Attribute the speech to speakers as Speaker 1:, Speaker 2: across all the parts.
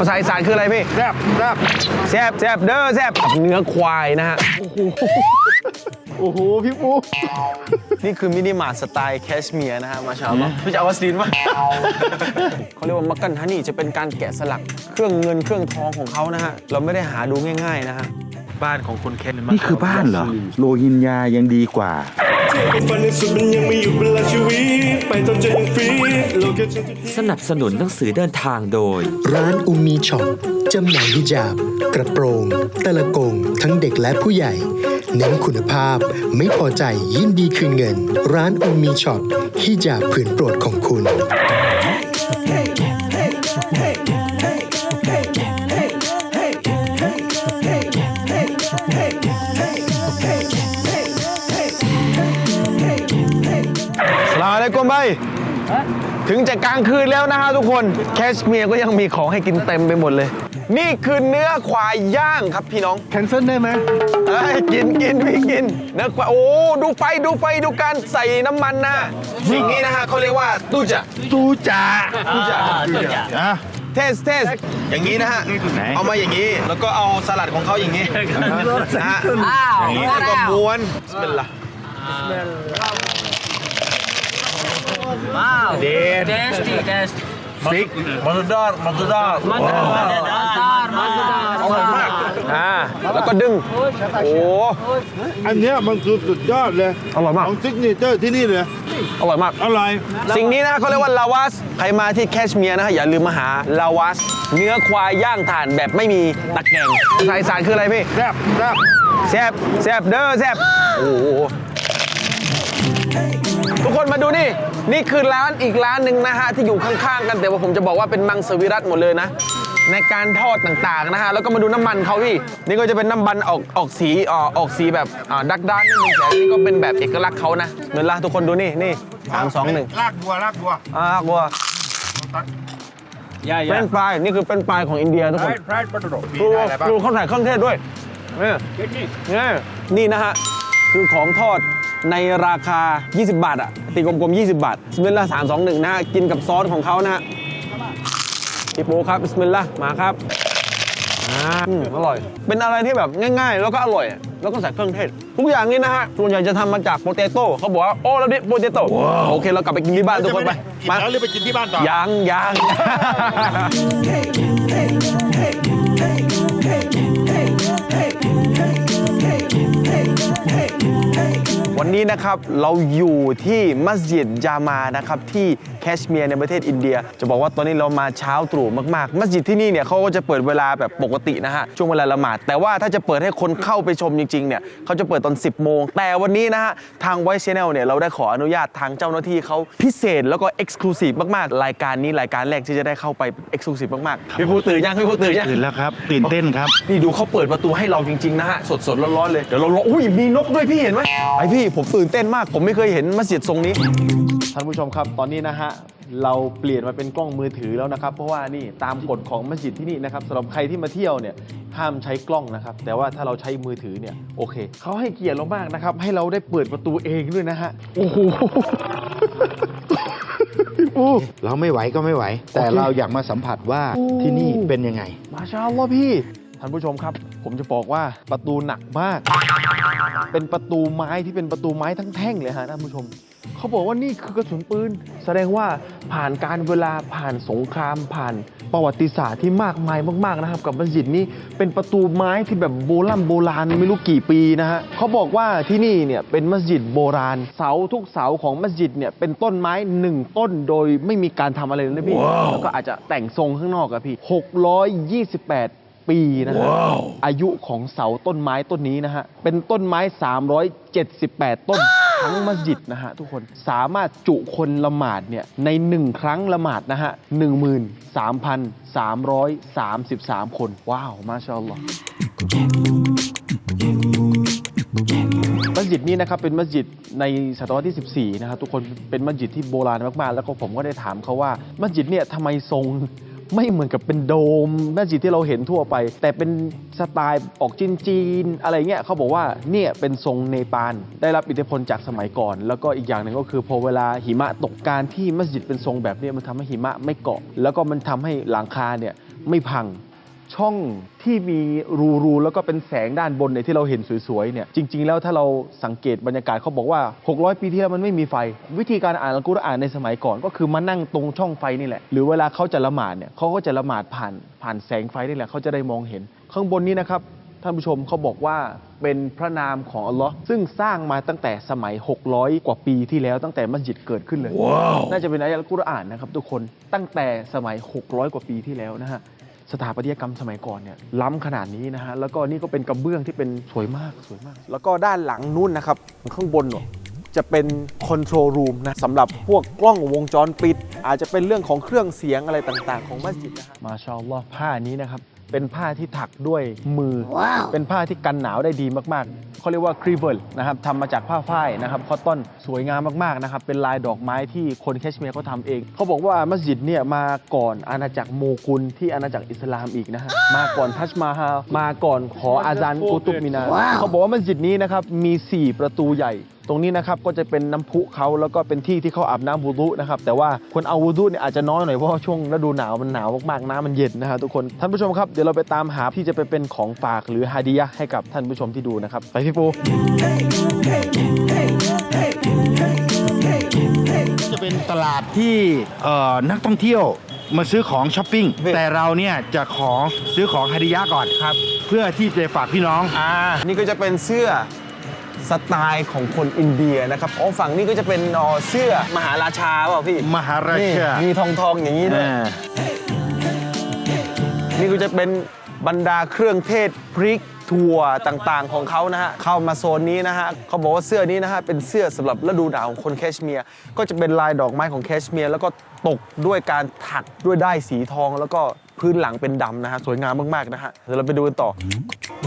Speaker 1: ภาษาอีสานคืออะไรพี่
Speaker 2: แซ่บแซ่บ
Speaker 1: แซบแซบเด้อแซบกับเนื้อควายนะฮะ
Speaker 2: โอ้โห พี่ปู
Speaker 1: นี่คือมินิมาร์ทสไตล์แคชเมียร์นะฮะ มาชาอัลลอฮ์พี่จะเอาวัสลีนปะเขาเรียกว่ามักกันฮันนี่จะเป็นการแกะสลักเครื่องเงินเครื่องทองของเขานะฮะ เราไม่ได้หาดูง่ายๆนะฮะ บ้านของคนเคน
Speaker 2: นี่คือบ้านเหรอโรฮินญายังดีกว่า
Speaker 3: ฝันในสุดมันยังไม่อยู่เวลาชีวิตไปตอนจะยังฟรีโลเคชั่นที่
Speaker 4: สนับสนุนหนังสือเดินทางโดย
Speaker 5: ร้านอุมมีช็อปจำหน่ายฮิญาบ กระโปรง ตะละกง ทั้งเด็กและผู้ใหญ่ เน้นคุณภาพไม่พอใจยินดีคืนเงิน ร้านอุมีช็อปฮิญาบผืนโปรดของคุณ
Speaker 1: สลามอะลัยกุมไป ถึงจะกลางคืนแล้วนะฮะทุกคนแคชเมียร์ก็ยังมีของให้กินเต็มไปหมดเลย นี่คือเนื้อควายย่างครับพี่น้อง
Speaker 2: แคนเซิลได้ไหม
Speaker 1: เอ้ยกินกินพี่กินเนื้อควายโอ้ดูไฟดูไฟดูการใส่น้ำมันนะสิ่งนี้นะฮะเขาเรียกว่าตู้จะ
Speaker 2: ตูจ่า
Speaker 1: ตู้จะ
Speaker 2: อะ
Speaker 1: เทสเทสอย่างนี้นะฮะ
Speaker 2: ไหน
Speaker 1: เอามาอย่างนี้ แล้วก็เอาสลัดของเขาอย่างนี้นะฮะอย่างนี้แล้วก็ม้วนเป็นละ
Speaker 2: เด็ด
Speaker 6: Tasty, tasty.
Speaker 2: ซิกมาสดาร์มาสดาร์
Speaker 6: Mazhar, mazhar.
Speaker 1: อ่าแล้วก็ดึง โอ้
Speaker 2: อันเนี้ยมันคือสุดยอดเลย
Speaker 1: อร่อยมาก
Speaker 2: ของซิกเนเจอร์ที่นี่เลย
Speaker 1: อร่อยมาก
Speaker 2: อร่อย
Speaker 1: สิ่งนี้นะเขาเรียกว่าลาวาสใครมาที่แคชเมียร์นะฮะอย่าลืมมาหาลาวาสเนื้อควายย่างถ่านแบบไม่มีตะแกรงภาษาอีสานคืออะไรพี่
Speaker 2: แซ่บแซ่บ
Speaker 1: แซบแซบเด้อแซบโอ้โหทุกคน มาดูนี่ นี่คือร้านอีกร้านหนึ่งนะฮะ ที่อยู่ข้างๆกันแต่ว่าผมจะบอกว่าเป็นมังสวิรัตหมดเลยนะ ในการทอดต่างๆนะฮะ แล้วก็มาดูน้ำมันเขาพี่ นี่ก็จะเป็นน้ำมันออกออกสีอ่าออกสีแบบอ่าดักด้านนิดนึงแต่นี่ก็เป็นแบบเอกลักษณ์เขานะเงินละทุกคนดูนี่นี่สามสองหนึ่ง
Speaker 2: ลากบัวลากบัว
Speaker 1: อ่าบัวเป็นปลายนี่คือเป็นปลายของอินเดียทุกคน
Speaker 2: ไพรส์ปัตโตมี
Speaker 1: ดู
Speaker 2: ได้อะไรบ้าง
Speaker 1: ดูเขาใส่เครื่องเทศด้วยนี่นี่นี่นะฮะ คือของทอดในราคา 20 บาทอะตีกลมๆ 20 บาทบิสมิลลาห์3 2 1 นะฮะ กินกับซอสของเขานะฮะพี่ปูครับบิสมิลลาห์มาครับอ่าอืมอร่อย เป็นอะไรที่แบบง่าย ๆ แล้วก็อร่อยอะแล้วก็ใส่เครื่องเทศ ทุกอย่างนี้นะฮะ ส่วนใหญ่จะทำมาจากโปเตโต้เขาบอกว่า โอ้แล้วนี่โปเตโต้โอเค เรากลับไปกินที่บ้านทุกคนไป
Speaker 2: กิน
Speaker 1: มา
Speaker 2: แล้วหรือไปกินที่บ้านต่อ
Speaker 1: ยังยัง วันนี้นะครับเราอยู่ที่มัสยิดยามานะครับที่แคชเมียร์ในประเทศอินเดีย จะบอกว่าตอนนี้เรามาเช้าตรู่มากๆ มัสยิดที่นี่เนี่ยเขาก็จะเปิดเวลาแบบปกตินะฮะ ช่วงเวลาละหมาด แต่ว่าถ้าจะเปิดให้คนเข้าไปชมจริงๆเนี่ยเขาจะเปิดตอน 10 โมง แต่วันนี้นะฮะ ทางไวท์ชแนลเนี่ยเราได้ขออนุญาตทางเจ้าหน้าที่เขาพิเศษแล้วก็เอ็กซ์คลูซีฟมากๆ รายการนี้รายการแรกที่จะได้เข้าไปเอ็กซ์คลูซีฟมากๆพี่ภูตื่นยังพี่ภูตื่นยัง
Speaker 2: ตื่นแล้วครับตื่นเต้นครับ
Speaker 1: นี่ดูเขาเปิดประตูให้เราจริงๆนะฮะสดๆร้อนๆเลยเดี๋ยวเรารออุ้ยมีนกด้วยพี่เห็นไหมไอพี่ผมตื่นเต้นมาก ผมไม่เคยเห็นมัสยิดทรงนี้ ท่านผู้ชมครับตอนนี้นะฮะเราเปลี่ยนมาเป็นกล้องมือถือแล้วนะครับ เพราะว่านี่ตามกฎของมัสยิดที่นี่นะครับสำหรับใครที่มาเที่ยวเนี่ยห้ามใช้กล้องนะครับ แต่ว่าถ้าเราใช้มือถือเนี่ยโอเคเขาให้เกียรติเรามากนะครับ ให้เราได้เปิดประตูเองด้วยนะฮะโอ้โห
Speaker 2: เราไม่ไหวก็ไม่ไหว แต่เราอยากมาสัมผัสว่าที่นี่เป็นยังไง
Speaker 1: มาชาอัลลอฮ์พี่ท่านผู้ชมครับ ผมจะบอกว่าประตูหนักมาก เป็นประตูไม้ที่เป็นประตูไม้ทั้งแท่งเลยฮะท่านผู้ชม เขาบอกว่านี่คือกระสุนปืน แสดงว่าผ่านการเวลาผ่านสงครามผ่านประวัติศาสตร์ที่มากมายมาก ๆนะครับ กับมัสยิดนี้เป็นประตูไม้ที่แบบโบราณโบราณไม่รู้กี่ปีนะฮะเขาบอกว่าที่นี่เนี่ยเป็นมัสยิดโบราณเสาทุกเสาของมัสยิดเนี่ยเป็นต้นไม้หนึ่งต้นโดยไม่มีการทำอะไรเลยนะพี่แล้วก็อาจจะแต่งทรงข้างนอกอะพี่ 628ปีนะฮะอายุของเสาต้นไม้ต้นนี้นะฮะ เป็นต้นไม้ 378 ต้น ทั้งมัสยิดนะฮะทุกคนสามารถจุคนละหมาดเนี่ยในหนึ่งครั้งละหมาดนะฮะ13,333คน ว้าวมาชาอัลลอฮ์มัสยิดนี้นะครับเป็นมัสยิดในศตวรรษที่ 14 นะครับทุกคนเป็นมัสยิดที่โบราณมากๆ แล้วก็ผมก็ได้ถามเขาว่ามัสยิดเนี่ยทำไมทรง ไม่เหมือนกับเป็นโดมมัสยิดที่เราเห็นทั่วไป แต่เป็นสไตล์ออกจีนๆอะไรเงี้ยเขาบอกว่าเนี่ยเป็นทรงเนปาลได้รับอิทธิพลจากสมัยก่อน แล้วก็อีกอย่างหนึ่งก็คือพอเวลาหิมะตกการที่มัสยิดเป็นทรงแบบนี้มันทำให้หิมะไม่เกาะ แล้วก็มันทำให้หลังคาเนี่ยไม่พัง ช่องที่มีรูๆแล้วก็เป็นแสงด้านบนเนี่ยที่เราเห็นสวยๆเนี่ยจริง ๆ แล้วถ้าเราสังเกตบรรยากาศเขาบอกว่า 600 ปีที่แล้วมันไม่มีไฟ วิธีการอ่านอัลกุรอานในสมัยก่อน ก็คือมานั่งตรงช่องไฟนี่แหละ หรือเวลาเขาจะละหมาดเนี่ยเขาก็จะละหมาดผ่านผ่านแสงไฟนี่แหละเขาจะได้มองเห็น ข้างบนนี้นะครับท่านผู้ชมเขาบอกว่าเป็นพระนามของอัลลอฮ์ซึ่งสร้างมาตั้งแต่สมัย 600 กว่าปีที่แล้วตั้งแต่มัสยิดเกิดขึ้นเลยน่าจะเป็นอายะห์อัลกุรอานนะครับทุกคนตั้งแต่สมัย 600 กว่าปีที่แล้วนะฮะ สถาปัตยกรรมสมัยก่อนเนี่ยล้ำขนาดนี้นะฮะแล้วก็นี่ก็เป็นกระเบื้องที่เป็นสวยมากสวยมาก แล้วก็ด้านหลังนู่นนะครับข้างบนเนยจะเป็นคอนโทรลรูมนะสำหรับพวกกล้องวงจรปิด อาจจะเป็นเรื่องของเครื่องเสียงอะไรต่างๆ ของมัสยิดนะฮะมาชาอัลลอฮ์ผ้านี้นะครับ เป็นผ้าที่ถักด้วยมือ เป็นผ้าที่กันหนาวได้ดีมากๆเขาเรียกว่าครีเวลนะครับทำมาจากผ้าฝ้ายนะครับคอตตอนสวยงามมากๆนะครับเป็นลายดอกไม้ที่คนแคชเมียร์เขาทำเอง เขาบอกว่ามัสยิดเนี่ยมาก่อนอาณาจักรโมกุลที่อาณาจักรอิสลามอีกนะฮะมาก่อนทัชมาฮาลมาก่อนหออาจารย์กุตุบมินาร์เขาบอกว่ามัสยิดนี้นะครับมี 4 ประตูใหญ่ตรงนี้นะครับก็จะเป็นน้ำพุเขาแล้วก็เป็นที่ที่เขาอาบน้ำวูดุนะครับแต่ว่าคนเอาวูดุเนี่ยอาจจะน้อยหน่อยเพราะว่าช่วงฤดูหนาวมันหนาวมากๆน้ำมันเย็นนะฮะทุกคนท่านผู้ชมครับเดี๋ยวเราไปตามหาที่จะไปเป็นของฝากหรือฮาดิยะห์ให้กับท่านผู้ชมที่ดูนะครับไปพี่ปู
Speaker 2: จะเป็นตลาดที่เอ่อนักท่องเที่ยวมาซื้อของช้อปปิ้งแต่เราเนี่ยจะขอซื้อของฮาดิยะก่อนครับ เพื่อที่จะฝากพี่น้อง
Speaker 1: อ่านี่ก็จะเป็นเสื้อ สไตล์ของคนอินเดียนะครับอ๋อฝั่งนี้ก็จะเป็นอ๋อเสื้อมหาราชาเปล่าพี่
Speaker 2: มหารา
Speaker 1: นี่
Speaker 2: ชา
Speaker 1: มีทองทองๆอย่างนี้ด้วย
Speaker 2: อ่า
Speaker 1: นี่ก็จะเป็นบรรดาเครื่องเทศพริกถั่วต่างๆของเขานะฮะเข้ามาโซนนี้นะฮะเขาบอกว่าเสื้อนี้นะฮะเป็นเสื้อสำหรับฤดูหนาวของคนแคชเมียร์ก็จะเป็นลายดอกไม้ของแคชเมียร์แล้วก็ตกด้วยการถักด้วยด้ายสีทองแล้วก็ พื้นหลังเป็นดำนะฮะสวยงามมากๆนะฮะเดี๋ยวเราไปดูกันต่อ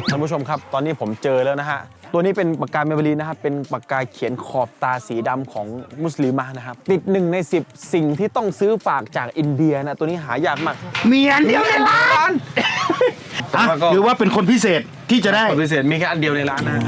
Speaker 1: ท่านผู้ชมครับ ตอนนี้ผมเจอแล้วนะฮะตัวนี้เป็นปากกาเมเบลีนนะครับเป็นปากกาเขียนขอบตาสีดำของมุสลิมะนะครับติดหนึ่งใน 10 สิ่งที่ต้องซื้อฝากจากอินเดียนะตัวนี้หายากมาก
Speaker 2: มีอันเดียวในร้านอะ
Speaker 1: แล้วก็
Speaker 2: ถือว่าเป็นคนพิเศษที่จะได้
Speaker 1: ปฏิเสธมีแค่อันเดียวในร้านนะ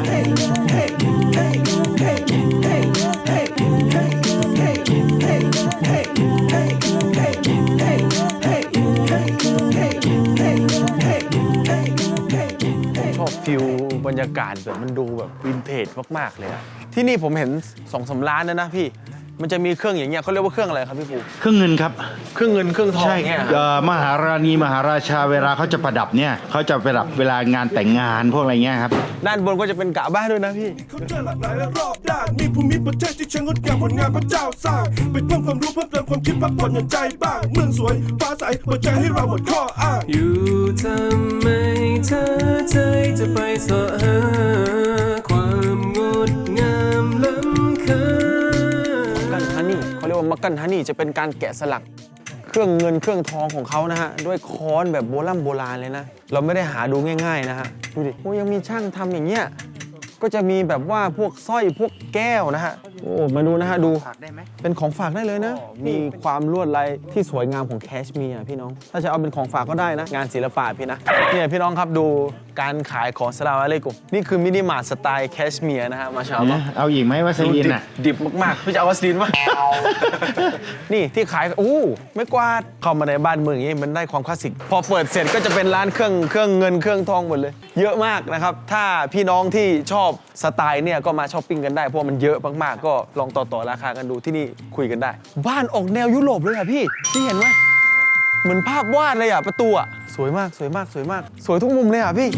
Speaker 1: อบฟิลบรรยากาศแบบมันดูแบบวินเทจมากๆเลยอะที่นี่ผมเห็นสองสามร้านนะนะพี่ มันจะมีเครื่องอย่างเงี้ยเขาเรียกว่าเครื่องอะไรครับพี่ภู
Speaker 2: เครื่องเงินครับ
Speaker 1: เครื่องเงินเครื่องทอง
Speaker 2: ใช่
Speaker 1: เงี้ย
Speaker 2: เอ่อมหาราณีมหาราชาเวลาเขาจะประดับเนี่ยเขาจะประดับเวลางานแต่งงานพวกอะไรเงี้ยครับ
Speaker 1: ด้านบนก็จะเป็นกะบ้านด้วยนะพี่
Speaker 3: เขาเจอหลากหลายและรอบด้านมีภูมิประเทศที่ช่างงดงามผลงานพระเจ้าสร้างไปเพิ่มความรู้เพิ่มเติมความคิดพักผ่อนหย่อนใจบ้าง เมืองสวยฟ้าใสเปิดใจให้เราหมดข้ออ้าง
Speaker 7: อยู่ทำไมเธอใจะไปสาะหาความงดงามล้ำค่า
Speaker 1: กันฮันนี่เขาเรียกว่ามักกันฮันนี่จะเป็นการแกะสลักเครื่องเงินเครื่องทองของเขานะฮะ ด้วยค้อนแบบโบราณโบราณเลยนะ เราไม่ได้หาดูง่ายๆนะฮะ ดูดิโอ้ยังมีช่างทำอย่างเงี้ย ก็จะมีแบบว่าพวกสร้อยพวกแก้วนะฮะโอ้มาดูนะฮะดูเป็นของฝากได้เลยนะ มีความลวดลายที่สวยงามของแคชเมียร์พี่น้อง ถ้าจะเอาเป็นของฝากก็ได้นะ งานศิลปะพี่นะ เนี่ยพี่น้องครับดูการขายของสลามอะลัยกุมนี่คือมินิมาร์ทสไตล์แคชเมียร์นะฮะมาชาอัลลอฮ์
Speaker 2: เอาอีกไหมว่าสลีนอะ
Speaker 1: ดิบมากๆพี่จะเอาวัสลีนปะ นี่ที่ขายอู้ไม่กวาดเข้ามาในบ้านเมืองอย่างนี้มันได้ความคลาสสิก พอเปิดเสร็จก็จะเป็นร้านเครื่องเครื่องเงินเครื่องทองหมดเลย เยอะมากนะครับ ถ้าพี่น้องที่ชอบสไตล์เนี่ยก็มาช้อปปิ้งกันได้เพราะมันเยอะมากๆ ก็ลองต่อต่อราคากันดูที่นี่คุยกันได้ บ้านออกแนวยุโรปเลยอะพี่พี่เห็นไหมเหมือนภาพวาดเลยอะประตูอะสวยมากสวยมากสวยมาก สวยทุกมุมเลยอะพี่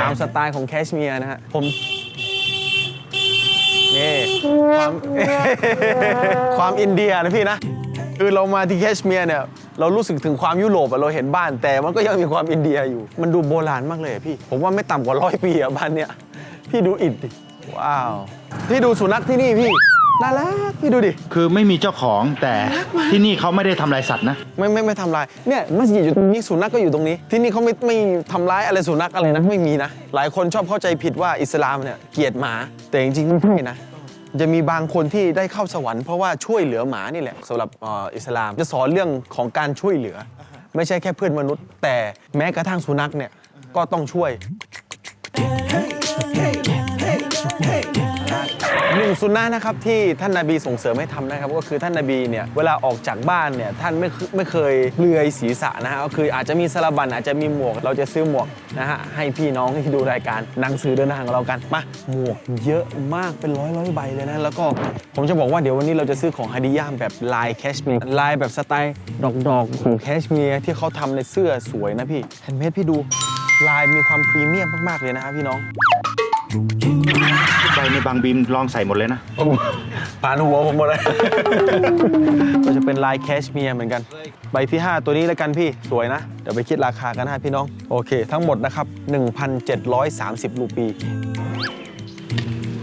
Speaker 1: ตามสไตล์ของแคชเมียร์นะฮะผมนี่ความ ความอินเดียนะพี่นะ คือเรามาที่แคชเมียร์เนี่ย เรารู้สึกถึงความยุโรปอะเราเห็นบ้านแต่มันก็ยังมีความอินเดียอยู่ มันดูโบราณมากเลยอะพี่ ผมว่าไม่ต่ำกว่าร้อยปีอะบ้านเนี้ยพี่ดูอิฐดิว้าวพี่ดูสุนัขที่นี่พี่น่ารักพี่ดูดิ
Speaker 2: คือไม่มีเจ้าของแต่ที่นี่เขาไม่ได้ทำลายสัตว์นะ
Speaker 1: ไม่ไม่ไม่ทำร้ายเนี่ยมัสยิดอยู่ตรงนี้สุนัขก็อยู่ตรงนี้ ที่นี่เขาไม่ไม่ทำร้ายอะไรสุนัขอะไรนะไม่มีนะ หลายคนชอบเข้าใจผิดว่าอิสลามเนี่ยเกลียดหมาแต่จริงๆไม่ใช่นะ จะมีบางคนที่ได้เข้าสวรรค์เพราะว่าช่วยเหลือหมานี่แหละสำหรับเอ่ออิสลาม จะสอนเรื่องของการช่วยเหลือ ไม่ใช่แค่เพื่อนมนุษย์ แต่แม้กระทั่งสุนัขเนี่ยก็ต้องช่วยหนึ่ง สุนนะนะครับที่ท่านนาบีส่งเสริมให้ทำนะครับ ก็คือท่านนาบีเนี่ยเวลาออกจากบ้านเนี่ยท่านไม่ไม่เคยเปลือยศีรษะนะฮะก็คืออาจจะมีสลับันอาจจะมีหมวก เราจะซื้อหมวกนะฮะให้พี่น้องที่ดูรายการหนังสือเดินทางของเรากันมาหมวกเยอะมากเป็นร้อยร้อยใบเลยนะแล้วก็ผมจะบอกว่าเดี๋ยววันนี้เราจะซื้อของฮาดิยามแบบลายแคชเมียร์ลายแบบสไตล์ดอกๆของแคชเมียร์ที่เขาทำในเสื้อสวยนะพี่แฮนด์เมดพี่ดูลายมีความพรีเมียมมากๆเลยนะฮะพี่น้อง
Speaker 2: ใบในบางบีมลองใส่หมดเลยนะ
Speaker 1: ผ่านหัวผมหมดเลยก็จะเป็นลายแคชเมียร์เหมือนกัน ใบที่ 5 ตัวนี้แล้วกันพี่สวยนะ เดี๋ยวไปคิดราคากันนะพี่น้อง โอเค ทั้งหมดนะครับ 1,730 รูปี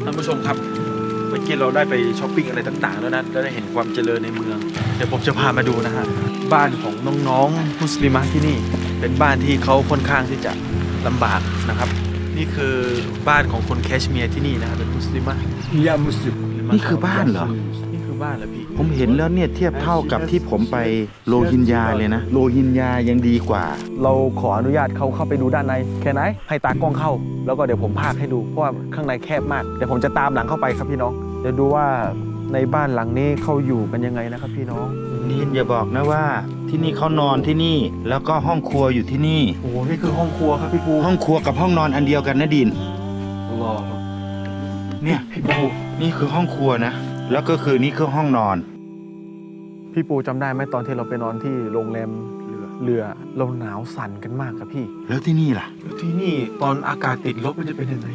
Speaker 1: ท่านผู้ชมครับเมื่อกี้เราได้ไปช้อปปิ้งอะไรต่างๆ แล้วนะแล้วได้เห็นความเจริญในเมือง เดี๋ยวผมจะพามาดูนะฮะ บ้านของน้องๆมุสลิมะที่นี่ เป็นบ้านที่เขาค่อนข้างที่จะลำบากนะครับ นี่คือบ้านของคนแคชเมียร์ที่นี่นะครับเป็นมุสลิมะ
Speaker 2: นี่คือบ้านเหรอ
Speaker 1: นี่คือบ้านเหรอพี่
Speaker 2: ผมเห็นแล้วเนี่ยเทียบเท่ากับที่ผมไปโลฮินยาเลยนะโลฮินยายังดีกว่า
Speaker 1: เราขออนุญาตเขาเข้าไปดูด้านในแค่ไหน ให้ตากล้องเข้า แล้วก็เดี๋ยวผมพากให้ดู เพราะว่าข้างในแคบมาก เดี๋ยวผมจะตามหลังเข้าไปครับพี่น้อง เดี๋ยวดูว่าในบ้านหลังนี้เขาอยู่กันยังไงนะครับพี่น้อง
Speaker 2: นี่อย่าบอกนะว่า ที่นี่เขานอนที่นี่ แล้วก็ห้องครัวอยู่ที่นี่
Speaker 1: โอ้โหนี่คือห้องครัวครับพี่ปู
Speaker 2: ห้องครัวกับห้องนอนอันเดียวกันนะดิน
Speaker 1: รอ
Speaker 2: เนี่ยพี่ปูนี่คือห้องครัวนะ แล้วก็คือนี่คือห้องนอน
Speaker 1: พี่ปูจำได้ไหมตอนที่เราไปนอนที่โรงแรมเรือเราหนาวสั่นกันมากครับพี่
Speaker 2: แล้วที่นี่ล่ะ
Speaker 1: ที่นี่ตอนอากาศติดลบมันจะเป็นยังไง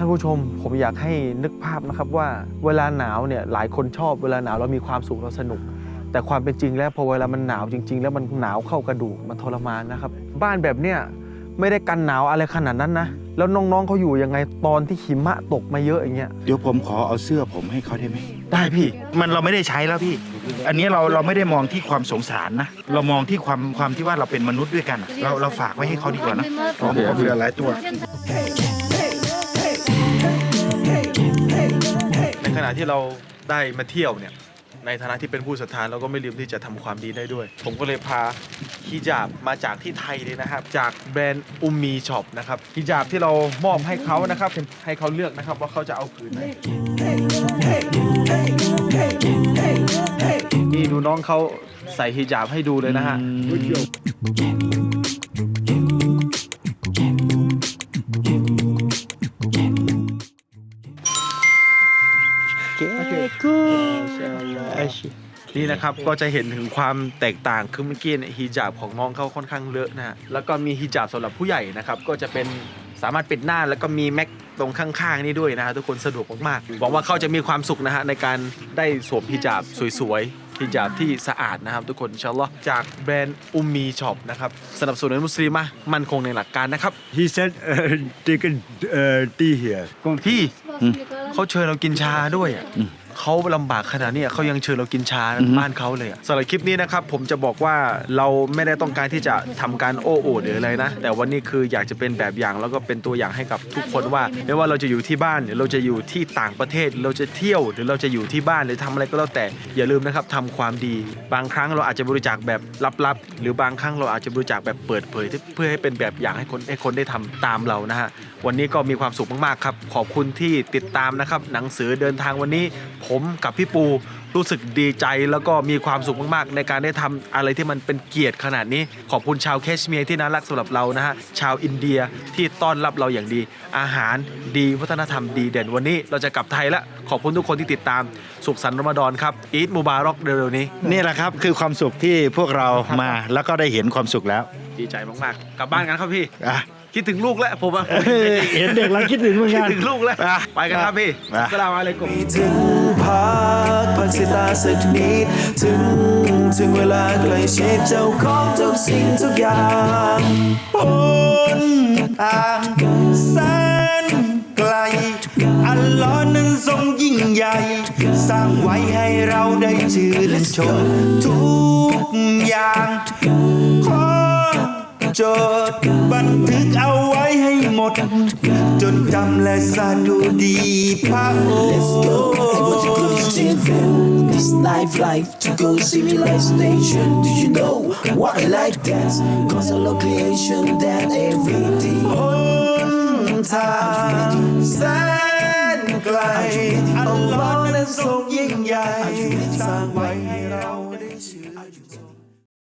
Speaker 1: ท่านผู้ชมผมอยากให้นึกภาพนะครับว่าเวลาหนาวเนี่ยหลายคนชอบเวลาหนาวเรามีความสุขเราสนุก แต่ความเป็นจริงแล้วพอเวลามันหนาวจริง ๆ แล้วมันหนาวเข้ากระดูกมันทรมานนะครับ บ้านแบบเนี้ยไม่ได้กันหนาวอะไรขนาดนั้นนะ แล้วน้องๆเขาอยู่ยังไงตอนที่หิมะตกมาเยอะอย่างเงี้ย
Speaker 2: เดี๋ยวผมขอเอาเสื้อผมให้เขาได้ไหม
Speaker 1: ได้พี่
Speaker 2: มันเราไม่ได้ใช้แล้วพี่ อันนี้เราเราไม่ได้มองที่ความสงสารนะ เรามองที่ความความที่ว่าเราเป็นมนุษย์ด้วยกันอะเราเราฝากไว้ให้เขาดีกว่านะผมผมเหลือหลายตัว
Speaker 1: ใขณะที่เราได้มาเที่ยวเนี่ยในฐานะที่เป็นผู้ศรัทธาเราก็ไม่ลืมที่จะทำความดีได้ด้วย ผมก็เลยพาฮิญาบมาจากที่ไทยเลยนะครับ จากแบรนด์อุมมีช็อปนะครับฮิญาบที่เรามอบให้เขานะครับให้เขาเลือกนะครับว่าเขาจะเอาผืนไหนนี่ดูน้องเขาใส่ฮิญาบให้ดูเลยนะฮะ นี่นะครับก็จะเห็นถึงความแตกต่างคือเมื่อกี้เนี่ยฮิญาบของน้องเขาค่อนข้างเลอะนะฮะแล้วก็มีฮิญาบสำหรับผู้ใหญ่นะครับก็จะเป็นสามารถปิดหน้าแล้วก็มีแม็กตรงข้างๆนี่ด้วยนะฮะทุกคนสะดวกมากๆหวังว่าเขาจะมีความสุขนะฮะในการได้สวมฮิญาบสวยๆ ฮิญาบที่สะอาดนะครับ ทุกคนอินชาอัลลอฮ์จากแบรนด์อุมมีช็อปนะครับสนับสนุนมุสลิมะมั่นคงในหลักการนะครับ
Speaker 8: He said, uh, take a uh, tea here.
Speaker 1: พี่เขาเชิญเรากินชาด้วยอะ เขาลำบากขนาดนี้เขายังเชิญเรากินชาบ้านเขาเลยอะสำหรับคลิปนี้นะครับผมจะบอกว่าเราไม่ได้ต้องการที่จะทำการโอ้โอหรืออะไรนะ แต่วันนี้คืออยากจะเป็นแบบอย่างแล้วก็เป็นตัวอย่างให้กับทุกคนว่า ไม่ว่าเราจะอยู่ที่บ้านหรือเราจะอยู่ที่ต่างประเทศ เราจะเที่ยวหรือเราจะอยู่ที่บ้านหรือทำอะไรก็แล้วแต่อย่าลืมนะครับทำความดี บางครั้งเราอาจจะบริจาคแบบลับๆ หรือบางครั้งเราอาจจะบริจาคแบบเปิดเผย เพื่อให้เป็นแบบอย่างให้คนให้คนได้ทำตามเรานะฮะวันนี้ก็มีความสุขมากๆครับ ขอบคุณที่ติดตามนะครับ หนังสือเดินทางวันนี้ ผมกับพี่ปูรู้สึกดีใจแล้วก็มีความสุขมากๆ ในการได้ทำอะไรที่มันเป็นเกียรติขนาดนี้ ขอบคุณชาวแคชเมียร์ที่น่ารักสำหรับเรานะฮะชาวอินเดียที่ต้อนรับเราอย่างดี อาหารดีวัฒนธรรมดีเด่นวันนี้เราจะกลับไทยแล้วขอบคุณทุกคนที่ติดตามสุขสันต์รอมฎอนครับอีดมูบารอกเร็วๆนี้
Speaker 2: นี่แหละครับคือความสุขที่พวกเรามาแล้วก็ได้เห็นความสุขแล้ว
Speaker 1: ดีใจมากๆ กลับบ้านกันครับพี่
Speaker 2: อะ
Speaker 1: คิดถึงลูกแล้วผมอะ
Speaker 2: เห็นเด็กเราคิดถึงเหมือน
Speaker 1: คิด
Speaker 2: กัน
Speaker 1: ถึงลูกแล้ว
Speaker 2: อะ
Speaker 1: ไปกันครับพี่
Speaker 2: อะ
Speaker 1: สลามอะลัยกุม
Speaker 7: ถึงพักพักสายตาสักนิดถึงถึงเวลาใกล้ชิดเจ้าของทุกสิ่งทุกอย่างบนทางแสนไกล อัลลอฮ์นั้นทรงยิ่งใหญ่ สร้างไว้ให้เราได้ชื่นชมทุกอย่างขอ จด บันทึกเอาไว้ให้หมดจดจำและสะดุดีพระองค์
Speaker 9: This life, life to go civilization. Do you know what I like dance? Cause I love creation that every day.
Speaker 7: หนทางแสนไกไกลอัลลอฮ์นั้นทรงยิ่งใหญ่สร้างไว้ให้เราได้ชื่นชม